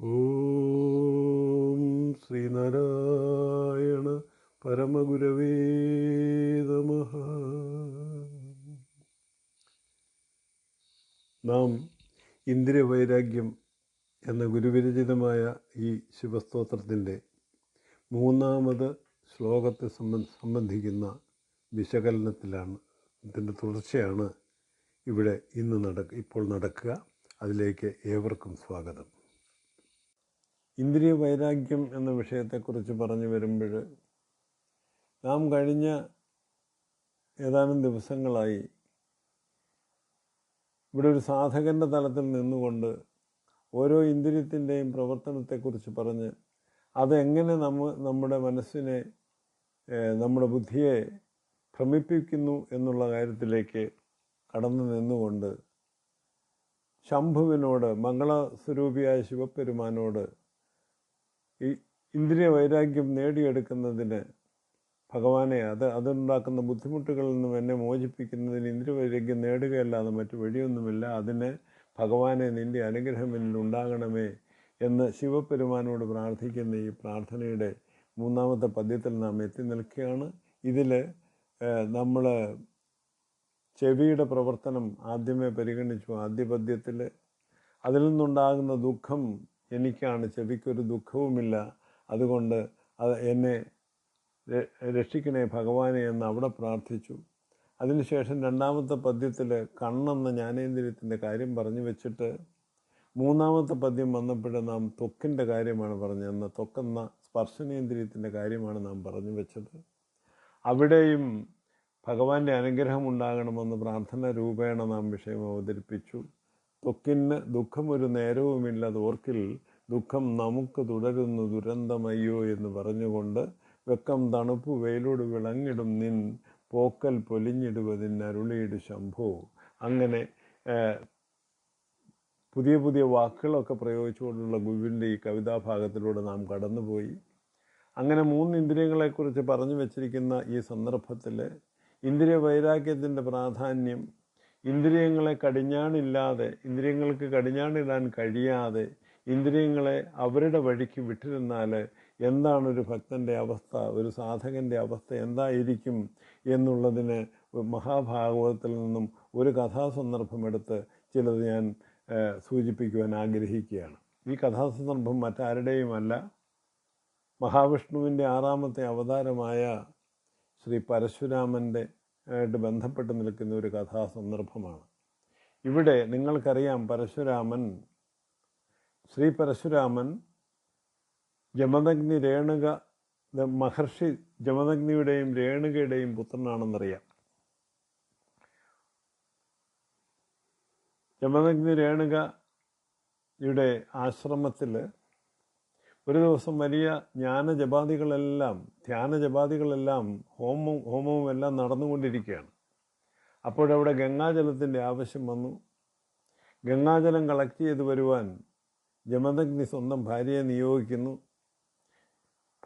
ഓം ശ്രീനാരായണ പരമഗുരവേ നമഃ. നാം ഇന്ദ്രിയവൈരാഗ്യം എന്ന ഗുരുവിരചിതമായ ഈ ശിവസ്തോത്രത്തിന്റെ മൂന്നാമത് ശ്ലോകത്തെ സംബന്ധ സംബന്ധിക്കുന്ന വിശകലനത്തിലാണ് ഇതിന്റെ തുടർച്ചയാണ് ഇവിടെ ഇന്ന് നടക്ക ഇപ്പോൾ നടക്കുക. അതിലേക്ക് ഏവർക്കും സ്വാഗതം. ഇന്ദ്രിയ വൈരാഗ്യം എന്ന വിഷയത്തെക്കുറിച്ച് പറഞ്ഞു വരുമ്പോൾ നാം കഴിഞ്ഞ ഏതാനും ദിവസങ്ങളായി ഇവിടെ ഒരു സാധകന്റെ തലത്തിൽ നിന്നുകൊണ്ട് ഓരോ ഇന്ദ്രിയത്തിന്റെയും പ്രവർത്തനത്തെക്കുറിച്ച് പറഞ്ഞ് അതെങ്ങനെ നമ്മ നമ്മുടെ മനസ്സിനെ നമ്മുടെ ബുദ്ധിയെ ഭ്രമിപ്പിക്കുന്നു എന്നുള്ള കാര്യത്തിലേക്ക് കടന്നു നിന്നുകൊണ്ട് ശംഭുവിനോട് മംഗളസ്വരൂപിയായ ശിവപെരുമാനോട് ഈ ഇന്ദ്രിയ വൈരാഗ്യം നേടിയെടുക്കുന്നതിന് ഭഗവാനെ അത് അതുണ്ടാക്കുന്ന ബുദ്ധിമുട്ടുകളിൽ നിന്നും എന്നെ മോചിപ്പിക്കുന്നതിന് ഇന്ദ്രിയ വൈരാഗ്യം നേടുകയല്ലാതെ മറ്റു വഴിയൊന്നുമില്ല. അതിന് ഭഗവാനെ നിന്റെ അനുഗ്രഹം എന്നിൽ ഉണ്ടാകണമേ എന്ന് ശിവപെരുമാനോട് പ്രാർത്ഥിക്കുന്ന ഈ പ്രാർത്ഥനയുടെ മൂന്നാമത്തെ പദ്യത്തിൽ നാം എത്തി നിൽക്കുകയാണ്. ഇതിൽ നമ്മൾ ചെവിയുടെ പ്രവർത്തനം ആദ്യമേ പരിഗണിച്ചു. ആദ്യ പദ്യത്തിൽ അതിൽ നിന്നുണ്ടാകുന്ന ദുഃഖം എനിക്കാണ് ചെവിക്കൊരു ദുഃഖവുമില്ല. അതുകൊണ്ട് അത് എന്നെ രക്ഷിക്കണേ ഭഗവാനെ എന്ന് അവിടെ പ്രാർത്ഥിച്ചു. അതിനുശേഷം രണ്ടാമത്തെ പദ്യത്തിൽ കണ്ണെന്ന ജ്ഞാനേന്ദ്രിയത്തിന്റെ കാര്യം പറഞ്ഞു വെച്ചിട്ട് മൂന്നാമത്തെ പദ്യം വന്നപ്പോൾ നാം ത്വക്കിന്റെ കാര്യമാണ് പറഞ്ഞത്. എന്ന ത്വക്കെന്ന സ്പർശനേന്ദ്രിയത്തിന്റെ കാര്യമാണ് നാം പറഞ്ഞു വെച്ചത്. അവിടെയും ഭഗവാന്റെ അനുഗ്രഹം ഉണ്ടാകണമെന്ന് പ്രാർത്ഥന രൂപേണ നാം വിഷയം അവതരിപ്പിച്ചു. ത്വക്കിന് ദുഃഖം ഒരു നേരവുമില്ലാതെ ഓർക്കിൽ ദുഃഖം നമുക്ക് തുടരുന്നു ദുരന്തമയ്യോ എന്ന് പറഞ്ഞുകൊണ്ട് വെക്കം തണുപ്പ് വെയിലോട് വിളങ്ങിടും നിൻ പോക്കൽ പൊലിഞ്ഞിടുവതിൻ അരുളിയിട് ശംഭോ. അങ്ങനെ പുതിയ പുതിയ വാക്കുകളൊക്കെ പ്രയോഗിച്ചുകൊണ്ടുള്ള ഗുരുവിന്റെ ഈ കവിതാഭാഗത്തിലൂടെ നാം കടന്നുപോയി. അങ്ങനെ മൂന്ന് ഇന്ദ്രിയങ്ങളെക്കുറിച്ച് പറഞ്ഞു വച്ചിരിക്കുന്ന ഈ സന്ദർഭത്തിൽ ഇന്ദ്രിയ വൈരാഗ്യത്തിന്റെ പ്രാധാന്യം ഇന്ദ്രിയങ്ങളെ കടിഞ്ഞാണില്ലാതെ ഇന്ദ്രിയങ്ങൾക്ക് കടിഞ്ഞാണിടാൻ കഴിയാതെ ഇന്ദ്രിയങ്ങളെ അവരുടെ വഴിക്ക് വിട്ടിരുന്നാൽ എന്താണ് ഒരു ഭക്തന്റെ അവസ്ഥ ഒരു സാധകന്റെ അവസ്ഥ എന്തായിരിക്കും എന്നുള്ളതിന് മഹാഭാഗവതത്തിൽ നിന്നും ഒരു കഥാസന്ദർഭമെടുത്ത് ചിലത് ഞാൻ സൂചിപ്പിക്കുവാൻ ആഗ്രഹിക്കുകയാണ്. ഈ കഥാസന്ദർഭം മറ്റാരുടെയുമല്ല. മഹാവിഷ്ണുവിന്റെ ആറാമത്തെ അവതാരമായ ശ്രീ പരശുരാമന്റെ ആയിട്ട് ബന്ധപ്പെട്ട് നിൽക്കുന്ന ഒരു കഥാസന്ദർഭമാണ്. ഇവിടെ നിങ്ങൾക്കറിയാം പരശുരാമൻ ശ്രീ പരശുരാമൻ ജമദഗ്നി രേണുക മഹർഷി ജമദഗ്നിയുടെയും രേണുകയുടെയും പുത്രനാണെന്നറിയാം. ജമദഗ്നി രേണുകയുടെ ആശ്രമത്തിൽ ഒരു ദിവസം വലിയ ജ്ഞാന ജപാതികളെല്ലാം ധ്യാന ജപാതികളെല്ലാം ഹോമവും ഹോമവും എല്ലാം നടന്നുകൊണ്ടിരിക്കുകയാണ്. അപ്പോഴവിടെ ഗംഗാജലത്തിന്റെ ആവശ്യം വന്നു. ഗംഗാജലം കളക്ട് ചെയ്ത് വരുവാൻ ജമദഗ്നി സ്വന്തം ഭാര്യയെ നിയോഗിക്കുന്നു.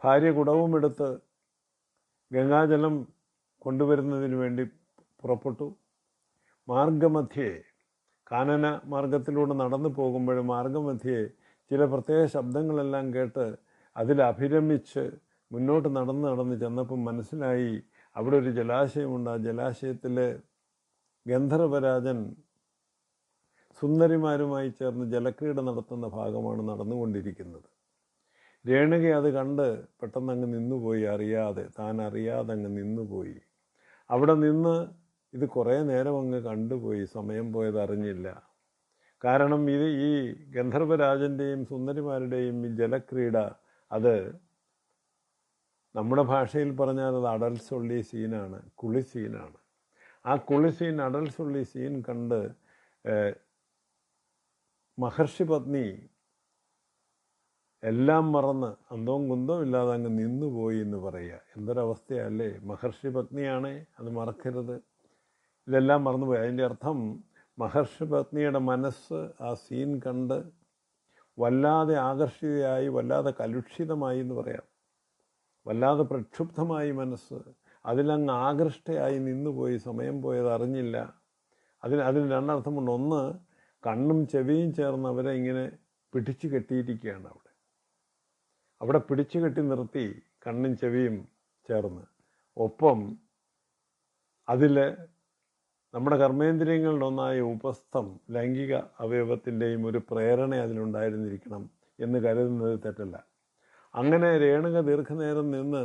ഭാര്യ കുടവുമെടുത്ത് ഗംഗാജലം കൊണ്ടുവരുന്നതിന് വേണ്ടി പുറപ്പെട്ടു. മാർഗമധ്യേ കാനന മാർഗത്തിലൂടെ നടന്നു പോകുമ്പോൾ മാർഗമധ്യേ ചില പ്രത്യേക ശബ്ദങ്ങളെല്ലാം കേട്ട് അതിൽ അഭിരമിച്ച് മുന്നോട്ട് നടന്ന് നടന്ന് ചെന്നപ്പം മനസ്സിലായി അവിടെ ഒരു ജലാശയമുണ്ട്. ആ ജലാശയത്തിൽ ഗന്ധർവരാജൻ സുന്ദരിമാരുമായി ചേർന്ന് ജലക്രീഡ നടത്തുന്ന ഭാഗമാണ് നടന്നുകൊണ്ടിരിക്കുന്നത്. രേണുക അത് കണ്ട് പെട്ടെന്ന് അങ്ങ് നിന്നുപോയി. അറിയാതെ താൻ അറിയാതെ അങ്ങ് നിന്നുപോയി. അവിടെ നിന്ന് ഇത് കുറേ നേരം അങ്ങ് കണ്ടുപോയി. സമയം പോയത് അറിഞ്ഞില്ല. കാരണം ഇത് ഈ ഗന്ധർവരാജന്റെയും സുന്ദരിമാരുടെയും ഈ ജലക്രീഡ അത് നമ്മുടെ ഭാഷയിൽ പറഞ്ഞാൽ അത് അടൽസൊള്ളി സീനാണ് കുളി സീനാണ്. ആ കുളി സീൻ അടൽസൊള്ളി സീൻ കണ്ട് മഹർഷി പത്നി എല്ലാം മറന്ന് അന്തവും കുന്തവും ഇല്ലാതെ അങ്ങ് നിന്നുപോയി എന്ന് പറയുക. എന്തൊരവസ്ഥയല്ലേ? മഹർഷി പത്നിയാണേ അത് മറക്കരുത്. ഇതെല്ലാം മറന്നുപോയി. അതിന്റെ അർത്ഥം മഹർഷി പത്നിയുടെ മനസ്സ് ആ സീൻ കണ്ട് വല്ലാതെ ആകർഷിതയായി വല്ലാതെ കലുഷിതമായി എന്ന് പറയാം. വല്ലാതെ പ്രക്ഷുബ്ധമായി മനസ്സ്. അതിലങ്ങ് ആകൃഷ്ടയായി നിന്നുപോയി സമയം പോയത് അറിഞ്ഞില്ല. അതിന് അതിന് രണ്ടർത്ഥമുണ്ട്. ഒന്ന് കണ്ണും ചെവിയും ചേർന്ന് അവരെ ഇങ്ങനെ പിടിച്ചു കെട്ടിയിരിക്കുകയാണ് അവിടെ. അവിടെ പിടിച്ചു കെട്ടി നിർത്തി കണ്ണും ചെവിയും ചേർന്ന്. ഒപ്പം അതിൽ നമ്മുടെ കർമ്മേന്ദ്രിയങ്ങളുടെ ഒന്നായ ഉപസ്ഥം ലൈംഗിക അവയവത്തിന്റെയും ഒരു പ്രേരണ അതിലുണ്ടായിരുന്നിരിക്കണം എന്ന് കരുതുന്നത് തെറ്റല്ല. അങ്ങനെ രേണുക ദീർഘനേരം നിന്ന്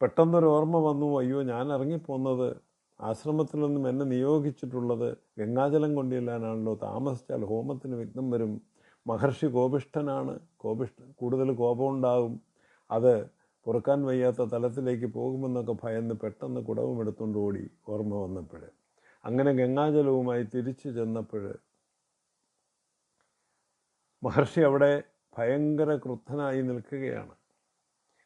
പെട്ടെന്നൊരു ഓർമ്മ വന്നു അയ്യോ ഞാൻ ഇറങ്ങിപ്പോന്നത് ആശ്രമത്തിൽ നിന്നും എന്നെ നിയോഗിച്ചിട്ടുള്ളത് ഗംഗാജലം കൊണ്ടില്ലാനാണല്ലോ താമസിച്ചാൽ ഹോമത്തിന് വിഘ്നം വരും മഹർഷി കോപിഷ്ഠനാണ് കോപിഷ്ഠ കൂടുതൽ കോപമുണ്ടാകും അത് പൊറുക്കാൻ വയ്യാത്ത തലത്തിലേക്ക് പോകുമെന്നൊക്കെ ഭയന്ന് പെട്ടെന്ന് കുടവും എടുത്തുകൊണ്ട് ഓടി ഓർമ്മ വന്നപ്പോൾ അങ്ങനെ ഗംഗാജലവുമായി തിരിച്ചു ചെന്നപ്പോൾ മഹർഷി അവിടെ ഭയങ്കര ക്രുദ്ധനായി നിൽക്കുകയാണ്.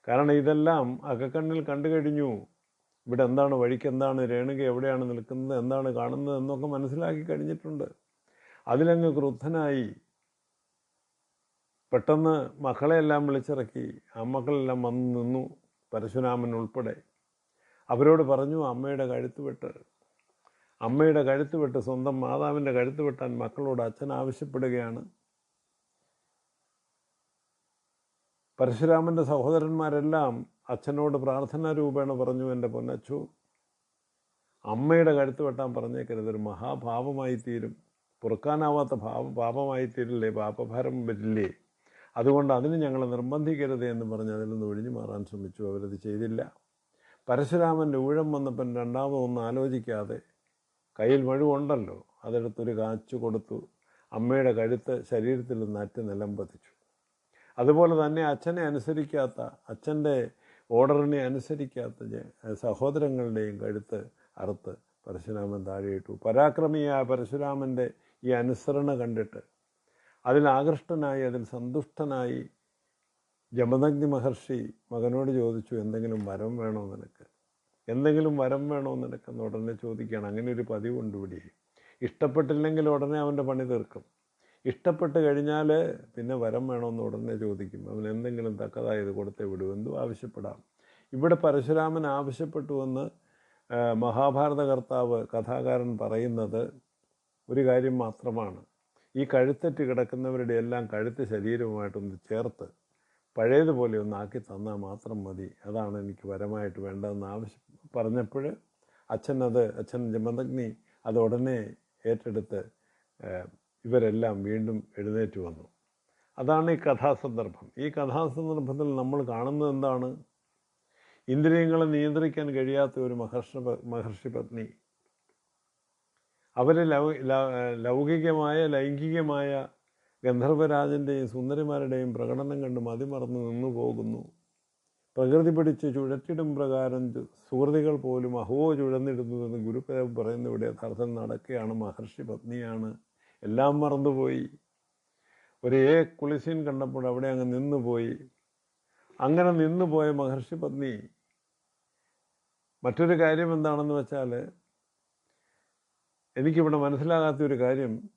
കാരണം ഇതെല്ലാം അകക്കണ്ണിൽ കണ്ടു കഴിഞ്ഞു. ഇവിടെ എന്താണ് വഴിക്ക് എന്താണ് രേണുക എവിടെയാണ് നിൽക്കുന്നത് എന്താണ് കാണുന്നത് എന്നൊക്കെ മനസ്സിലാക്കി കഴിഞ്ഞിട്ടുണ്ട്. അതിലങ്ങ് ക്രുദ്ധനായി പെട്ടെന്ന് മക്കളെയെല്ലാം വിളിച്ചിറക്കി ആ മക്കളെല്ലാം വന്ന് നിന്നു പരശുരാമൻ ഉൾപ്പെടെ. അവരോട് പറഞ്ഞു അമ്മയുടെ കഴുത്ത് വെട്ട്. അമ്മയുടെ കഴുത്ത് വെട്ട് സ്വന്തം മാതാവിന്റെ കഴുത്ത് വെട്ടാൻ മക്കളോട് അച്ഛൻ ആവശ്യപ്പെടുകയാണ്. പരശുരാമന്റെ സഹോദരന്മാരെല്ലാം അച്ഛനോട് പ്രാർത്ഥനാ രൂപേണ പറഞ്ഞു എന്റെ പൊന്നച്ചു അമ്മയുടെ കഴുത്ത് വെട്ടാൻ പറഞ്ഞേക്കരുത്. ഒരു മഹാഭാവമായി തീരും പൊറുക്കാനാവാത്ത ഭാവ പാപമായി തീരില്ലേ പാപഭാരം വരില്ലേ? അതുകൊണ്ട് അതിന് ഞങ്ങൾ നിർബന്ധിക്കരുത് എന്ന് പറഞ്ഞ് അതിൽ നിന്ന് ഒഴിഞ്ഞു മാറാൻ ശ്രമിച്ചു. അവരത് ചെയ്തില്ല. പരശുരാമന്റെ ഊഴം വന്നപ്പം രണ്ടാമതൊന്നും ആലോചിക്കാതെ കയ്യിൽ മഴുവുണ്ടല്ലോ അതെടുത്തൊരു കാച്ചു കൊടുത്തു. അമ്മയുടെ കഴുത്ത് ശരീരത്തിൽ നിന്ന് അറ്റ് നിലം പതിച്ചു. അതുപോലെ തന്നെ അച്ഛനെ അനുസരിക്കാത്ത അച്ഛന്റെ ഓർഡറിനെ അനുസരിക്കാത്ത സഹോദരങ്ങളുടെയും കഴുത്ത് അറുത്ത് പരശുരാമൻ താഴെയിട്ടു. പരാക്രമിയായ പരശുരാമന്റെ ഈ അനുസരണ കണ്ടിട്ട് അതിൽ ആകൃഷ്ടനായി അതിൽ സന്തുഷ്ടനായി ജമദഗ്നി മഹർഷി മകനോട് ചോദിച്ചു എന്തെങ്കിലും വരം വേണോ നിനക്ക്? എന്തെങ്കിലും വരം വേണോ നിനക്കെന്ന് ഉടനെ ചോദിക്കുകയാണ്. അങ്ങനെ ഒരു പതിവുണ്ട് ഇവിടെ. ഇഷ്ടപ്പെട്ടില്ലെങ്കിൽ ഉടനെ അവന്റെ പണി തീർക്കും. ഇഷ്ടപ്പെട്ട് കഴിഞ്ഞാൽ പിന്നെ വരം വേണമെന്ന് ഉടനെ ചോദിക്കും. അവൻ എന്തെങ്കിലും തക്കതായത് കൊടുത്തേ വിടൂ എന്തും ആവശ്യപ്പെടാം? ഇവിടെ പരശുരാമൻ ആവശ്യപ്പെട്ടുവെന്ന് മഹാഭാരത കർത്താവ് കഥാകാരൻ പറയുന്നത് ഒരു കാര്യം മാത്രമാണ്. ഈ കഴുത്തറ്റ് കിടക്കുന്നവരുടെ എല്ലാം കഴുത്ത് ശരീരവുമായിട്ടൊന്ന് ചേർത്ത് പഴയതുപോലെ ഒന്ന് ആക്കി തന്നാൽ മാത്രം മതി. അതാണ് എനിക്ക് വരമായിട്ട് വേണ്ടതെന്ന് ആവശ്യം പറഞ്ഞപ്പോൾ അച്ഛൻ അത് അച്ഛൻ ജമദഗ്നി അത് ഉടനെ ഏറ്റെടുത്ത് ഇവരെല്ലാം വീണ്ടും എഴുന്നേറ്റ് വന്നു. അതാണ് ഈ കഥാസന്ദർഭം. ഈ കഥാസന്ദർഭത്തിൽ നമ്മൾ കാണുന്നത് എന്താണ്? ഇന്ദ്രിയങ്ങളെ നിയന്ത്രിക്കാൻ കഴിയാത്ത ഒരു മഹർഷ മഹർഷി പത്നി അവർ ലൗ ലൗകികമായ ലൈംഗികമായ ഗന്ധർവരാജന്റെയും സുന്ദരിമാരുടെയും പ്രകടനം കണ്ട് മതിമറന്ന് നിന്നു പോകുന്നു. പ്രകൃതി പിടിച്ച് ചുഴറ്റിടും പ്രകാരം സുഹൃതികൾ പോലും അഹോ ചുഴന്നിടുന്നുവെന്ന് ഗുരുദേവ് പറയുന്ന ഇവിടെ യഥാർത്ഥം നടക്കുകയാണ്. മഹർഷി പത്നിയാണ്. എല്ലാം മറന്നുപോയി. ഒരേ കുളിശിൻ കണ്ടപ്പോൾ അവിടെ അങ്ങ് നിന്നുപോയി. അങ്ങനെ നിന്നുപോയ മഹർഷി പത്നി. മറ്റൊരു കാര്യം എന്താണെന്ന് വെച്ചാൽ എനിക്കിവിടെ മനസ്സിലാകാത്ത ഒരു കാര്യം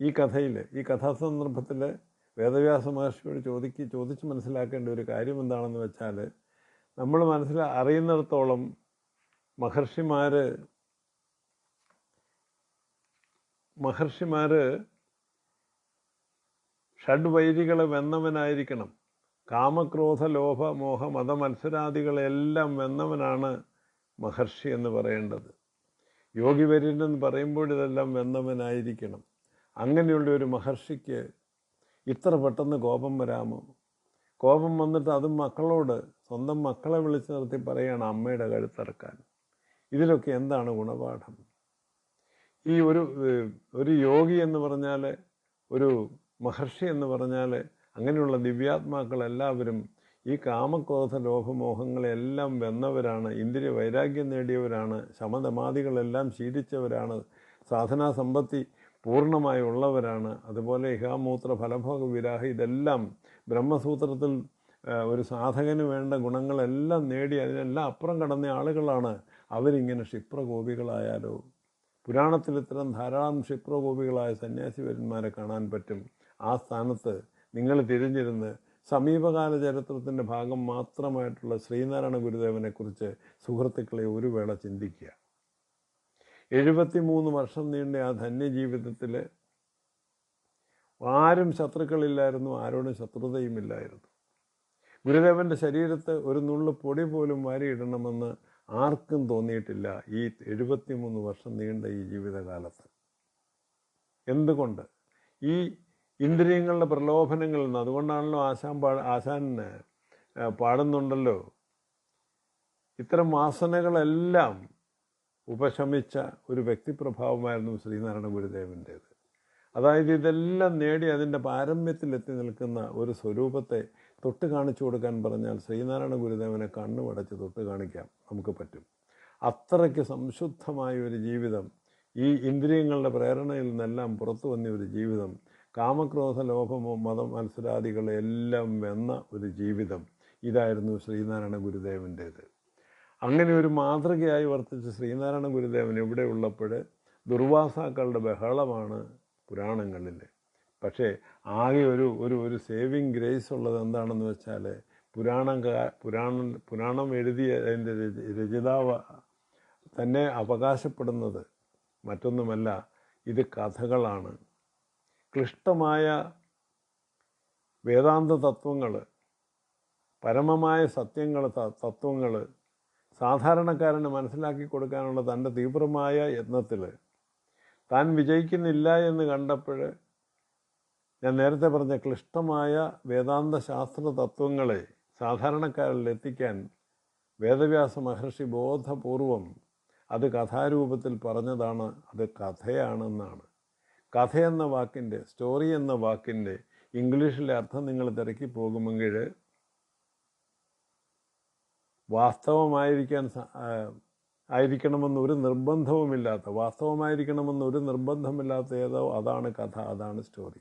ഈ കഥയിൽ ഈ കഥാസന്ദർഭത്തിൽ വേദവ്യാസ മഹർഷിയോട് ചോദിക്ക് ചോദിച്ച് മനസ്സിലാക്കേണ്ട ഒരു കാര്യം എന്താണെന്ന് വെച്ചാൽ നമ്മൾ മനസ്സിൽ അറിയുന്നിടത്തോളം മഹർഷിമാർ മഹർഷിമാർ ഷഡ്വൈരികളെ വെന്നവനായിരിക്കണം. കാമക്രോധ ലോഭ മോഹ മത മത്സരാദികളെല്ലാം വെന്നവനാണ് മഹർഷി എന്ന് പറയേണ്ടത്. യോഗി വര്യനെന്ന് പറയുമ്പോൾ ഇതെല്ലാം വെന്നവനായിരിക്കണം അങ്ങനെയുള്ള ഒരു മഹർഷിക്ക് ഇത്ര പെട്ടെന്ന് കോപം വരാമോ? കോപം വന്നിട്ട് അതും മക്കളോട് സ്വന്തം മക്കളെ വിളിച്ചു നിർത്തി പറയുകയാണ് അമ്മയുടെ കഴുത്തിറക്കാൻ ഇതിലൊക്കെ എന്താണ് ഗുണപാഠം? ഈ ഒരു ഒരു യോഗി എന്ന് പറഞ്ഞാൽ ഒരു മഹർഷി എന്ന് പറഞ്ഞാൽ അങ്ങനെയുള്ള ദിവ്യാത്മാക്കൾ എല്ലാവരും ഈ കാമക്രോധ ലോഭമോഹങ്ങളെല്ലാം വെന്നവരാണ് ഇന്ദ്രിയ വൈരാഗ്യം നേടിയവരാണ് ശമതമാദികളെല്ലാം ശീലിച്ചവരാണ് സാധനാ സമ്പത്തി പൂർണമായി ഉള്ളവരാണ്. അതുപോലെ ഇഹാമൂത്ര ഫലഭോഗ വിരാഹ ഇതെല്ലാം ബ്രഹ്മസൂത്രത്തിൽ ഒരു സാധകന് വേണ്ട ഗുണങ്ങളെല്ലാം നേടി അതിനെല്ലാം അപ്പുറം കടന്ന ആളുകളാണ്. അവരിങ്ങനെ ക്ഷിപ്രകോപികളായാലോ? പുരാണത്തിൽ ഇത്തരം ധാരാളം ക്ഷിപ്രകോപികളായ സന്യാസിവരന്മാരെ കാണാൻ പറ്റും. ആ സ്ഥാനത്ത് നിങ്ങൾ തിരിഞ്ഞിരുന്ന് സമീപകാല ചരിത്രത്തിന്റെ ഭാഗം മാത്രമായിട്ടുള്ള ശ്രീനാരായണ ഗുരുദേവനെക്കുറിച്ച് സുഹൃത്തുക്കളെ ഒരു വേള ചിന്തിക്കുക. എഴുപത്തി മൂന്ന് വർഷം നീണ്ട ആ ധന്യജീവിതത്തിൽ ആരും ശത്രുക്കളില്ലായിരുന്നു ആരോടും ശത്രുതയുമില്ലായിരുന്നു. ഗുരുദേവന്റെ ശരീരത്ത് ഒരു നുള്ളു പൊടി പോലും വാരിയിടണമെന്ന് ആർക്കും തോന്നിയിട്ടില്ല ഈ എഴുപത്തിമൂന്ന് വർഷം നീണ്ട ഈ ജീവിതകാലത്ത്. എന്തുകൊണ്ട്? ഈ ഇന്ദ്രിയങ്ങളുടെ പ്രലോഭനങ്ങളിൽ നിന്ന് അതുകൊണ്ടാണല്ലോ ആശാൻ പാ ആശാൻ പാടുന്നുണ്ടല്ലോ. ഇത്തരം വാസനകളെല്ലാം ഉപശമിച്ച ഒരു വ്യക്തിപ്രഭാവമായിരുന്നു ശ്രീനാരായണ ഗുരുദേവന്റേത്. അതായത് ഇതെല്ലാം നേടി അതിന്റെ പാരമ്യത്തിലെത്തി നിൽക്കുന്ന ഒരു സ്വരൂപത്തെ തൊട്ട് കാണിച്ചു കൊടുക്കാൻ പറഞ്ഞാൽ ശ്രീനാരായണ ഗുരുദേവനെ കണ്ണുമടച്ച് തൊട്ട് കാണിക്കാം നമുക്ക് പറ്റും. അത്രയ്ക്ക് സംശുദ്ധമായ ഒരു ജീവിതം ഈ ഇന്ദ്രിയങ്ങളുടെ പ്രേരണയിൽ നിന്നെല്ലാം പുറത്തു വന്ന ഒരു ജീവിതം കാമക്രോധ ലോഭമോ മതം മത്സരാദികളെല്ലാം വെന്ന ഒരു ജീവിതം ഇതായിരുന്നു ശ്രീനാരായണ ഗുരുദേവന്റേത്. അങ്ങനെ ഒരു മാതൃകയായി വർത്തിച്ച ശ്രീനാരായണ ഗുരുദേവൻ ഇവിടെ ഉള്ളപ്പോൾ ദുർവാസാക്കളുടെ ബഹളമാണ് പുരാണങ്ങളിൽ. പക്ഷേ ആകെ ഒരു ഒരു ഒരു സേവിങ് ഗ്രേസ് ഉള്ളത് എന്താണെന്ന് വെച്ചാൽ പുരാണം പുരാണം പുരാണം എഴുതിയ അതിന്റെ രചിതാവ് തന്നെ അവകാശപ്പെടുന്നത് മറ്റൊന്നുമല്ല ഇത് കഥകളാണ്. ക്ലിഷ്ടമായ വേദാന്ത തത്വങ്ങൾ പരമമായ സത്യങ്ങൾ തത്വങ്ങൾ സാധാരണക്കാരന് മനസ്സിലാക്കി കൊടുക്കാനുള്ള തന്റെ തീവ്രമായ യത്നത്തിൽ താൻ വിജയിക്കുന്നില്ല എന്ന് കണ്ടപ്പോൾ ഞാൻ നേരത്തെ പറഞ്ഞ ക്ലിഷ്ടമായ വേദാന്ത ശാസ്ത്ര തത്വങ്ങളെ സാധാരണക്കാരിൽ എത്തിക്കാൻ വേദവ്യാസ മഹർഷി ബോധപൂർവം അത് കഥാരൂപത്തിൽ പറഞ്ഞതാണ് അത് കഥയാണെന്നാണ്. കഥ എന്ന വാക്കിന്റെ സ്റ്റോറി എന്ന വാക്കിന്റെ ഇംഗ്ലീഷിലെ അർത്ഥം നിങ്ങൾ തിരക്കി പോകുമെങ്കിൽ വാസ്തവമായിരിക്കാൻ ആയിരിക്കണമെന്ന് ഒരു നിർബന്ധവുമില്ലാത്ത വാസ്തവമായിരിക്കണമെന്ന് ഒരു നിർബന്ധമില്ലാത്ത ഏതോ അതാണ് കഥ അതാണ് സ്റ്റോറി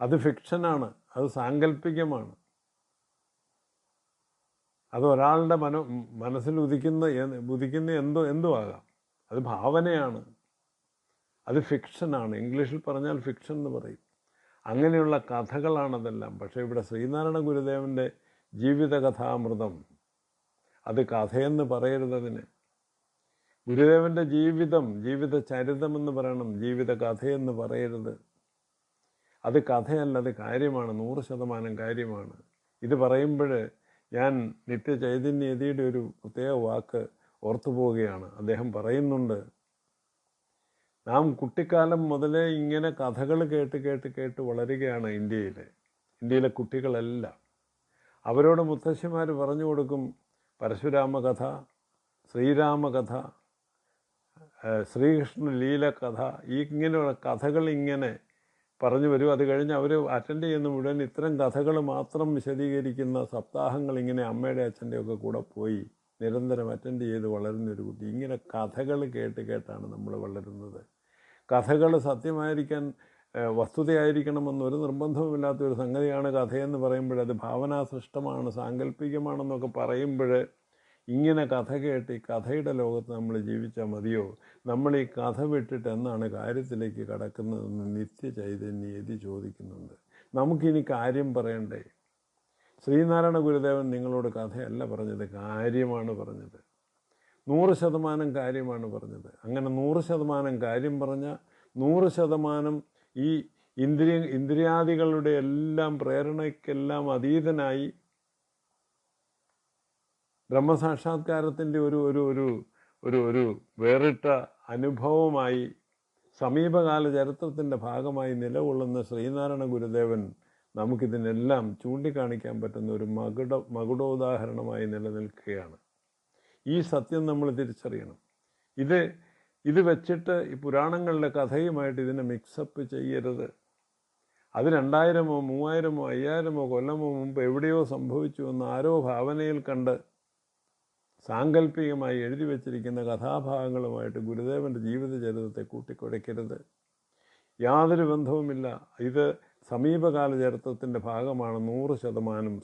അത് ഫിക്ഷനാണ് അത് സാങ്കല്പികമാണ്. അത് ഒരാളുടെ മനോ മനസ്സിൽ ഉദിക്കുന്ന ഉദിക്കുന്ന എന്തോ എന്തോ ആകാം അത് ഭാവനയാണ്. അത് ഫിക്ഷനാണ് ഇംഗ്ലീഷിൽ പറഞ്ഞാൽ ഫിക്ഷൻ എന്ന് പറയും. അങ്ങനെയുള്ള കഥകളാണതെല്ലാം. പക്ഷേ ഇവിടെ ശ്രീനാരായണ ഗുരുദേവന്റെ ജീവിതകഥാമൃതം. അത് കഥയെന്ന് പറയരുതതിന് ഗുരുദേവന്റെ ജീവിതം ജീവിത ചരിതമെന്ന് പറയണം. ജീവിത കഥയെന്ന് പറയരുത്. അത് കഥയല്ല അത് കാര്യമാണ്. നൂറ് ശതമാനം കാര്യമാണ്. ഇത് പറയുമ്പോൾ ഞാൻ നിത്യ ചൈതന്യതിയുടെ ഒരു പ്രത്യേക വാക്ക് ഓർത്തു പോവുകയാണ് അദ്ദേഹം പറയുന്നുണ്ട് നാം കുട്ടിക്കാലം മുതലേ ഇങ്ങനെ കഥകൾ കേട്ട് കേട്ട് കേട്ട് വളരുകയാണ് ഇന്ത്യയിൽ ഇന്ത്യയിലെ കുട്ടികളെല്ലാം. അവരോട് മുത്തശ്ശിമാർ പറഞ്ഞു കൊടുക്കും പരശുരാമ കഥ ശ്രീരാമ കഥ ശ്രീകൃഷ്ണ ലീല കഥ ഈ ഇങ്ങനെയുള്ള കഥകൾ ഇങ്ങനെ പറഞ്ഞു വരും. അത് കഴിഞ്ഞ് അവർ അറ്റൻഡ് ചെയ്യുന്ന മുഴുവൻ ഇത്തരം കഥകൾ മാത്രം വിശദീകരിക്കുന്ന സപ്താഹങ്ങൾ ഇങ്ങനെ അമ്മയുടെ അച്ഛന്റെ ഒക്കെ കൂടെ പോയി നിരന്തരം അറ്റൻഡ് ചെയ്ത് വളരുന്ന ഒരു കുട്ടി. ഇങ്ങനെ കഥകൾ കേട്ട് കേട്ടാണ് നമ്മൾ വളരുന്നത്. കഥകൾ സത്യമായിരിക്കാൻ വസ്തുതയായിരിക്കണമെന്നൊരു നിർബന്ധവുമില്ലാത്ത ഒരു സംഗതിയാണ് കഥയെന്ന് പറയുമ്പോൾ അത് ഭാവനാസൃഷ്ടമാണ് സാങ്കല്പികമാണെന്നൊക്കെ പറയുമ്പോൾ ഇങ്ങനെ കഥ കേട്ട് ഈ കഥയുടെ ലോകത്ത് നമ്മൾ ജീവിച്ചാൽ മതിയോ? നമ്മൾ ഈ കഥ വിട്ടിട്ട് എന്നാണ് കാര്യത്തിലേക്ക് കടക്കുന്നതെന്ന് നിത്യ ചൈതന്യതി ചോദിക്കുന്നുണ്ട്. നമുക്കിനി കാര്യം പറയണ്ടേ? ശ്രീനാരായണ ഗുരുദേവൻ നിങ്ങളോട് കഥയല്ല പറഞ്ഞത് കാര്യമാണ് പറഞ്ഞത്. നൂറ് ശതമാനം കാര്യമാണ് പറഞ്ഞത്. അങ്ങനെ നൂറ് ശതമാനം കാര്യം പറഞ്ഞ നൂറ് ശതമാനം ഈ ഇന്ദ്രിയ ഇന്ദ്രിയാദികളുടെ എല്ലാം പ്രേരണയ്ക്കെല്ലാം അതീതനായി ബ്രഹ്മസാക്ഷാത്കാരത്തിന്റെ ഒരു ഒരു ഒരു ഒരു ഒരു വേറിട്ട അനുഭവമായി സമീപകാല ചരിത്രത്തിന്റെ ഭാഗമായി നിലകൊള്ളുന്ന ശ്രീനാരായണ ഗുരുദേവൻ നമുക്കിതിനെല്ലാം ചൂണ്ടിക്കാണിക്കാൻ പറ്റുന്ന ഒരു മകുട മകുടോദാഹരണമായി നിലനിൽക്കുകയാണ്. ഈ സത്യം നമ്മൾ തിരിച്ചറിയണം. ഇത് ഇത് വെച്ചിട്ട് ഈ പുരാണങ്ങളുടെ കഥയുമായിട്ട് ഇതിനെ മിക്സപ്പ് ചെയ്യരുത്. അത് രണ്ടായിരമോ മൂവായിരമോ അയ്യായിരമോ കൊല്ലമോ മുമ്പ് എവിടെയോ സംഭവിച്ചു എന്ന് ആരോ ഭാവനയിൽ കണ്ട് സാങ്കല്പികമായി എഴുതി വച്ചിരിക്കുന്ന കഥാഭാഗങ്ങളുമായിട്ട് ഗുരുദേവന്റെ ജീവിതചരിതത്തെ കൂട്ടിക്കുഴയ്ക്കരുത് യാതൊരു ബന്ധവുമില്ല. ഇത് സമീപകാല ചരിത്രത്തിന്റെ ഭാഗമാണ്. നൂറ് ശതമാനം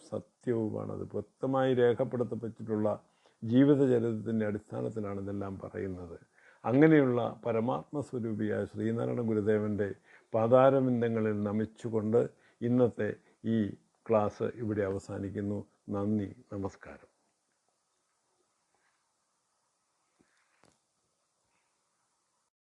അത് വ്യക്തമായി രേഖപ്പെടുത്തപ്പെട്ടിട്ടുള്ള ജീവിതചരിത്രത്തിന്റെ അടിസ്ഥാനത്തിലാണ് ഇതെല്ലാം പറയുന്നത്. അങ്ങനെയുള്ള പരമാത്മ സ്വരൂപിയായ ശ്രീനാരായണ ഗുരുദേവന്റെ പാതാരബിന്ദങ്ങളിൽ നമിച്ചുകൊണ്ട് ഇന്നത്തെ ഈ ക്ലാസ് ഇവിടെ അവസാനിക്കുന്നു. നന്ദി നമസ്കാരം.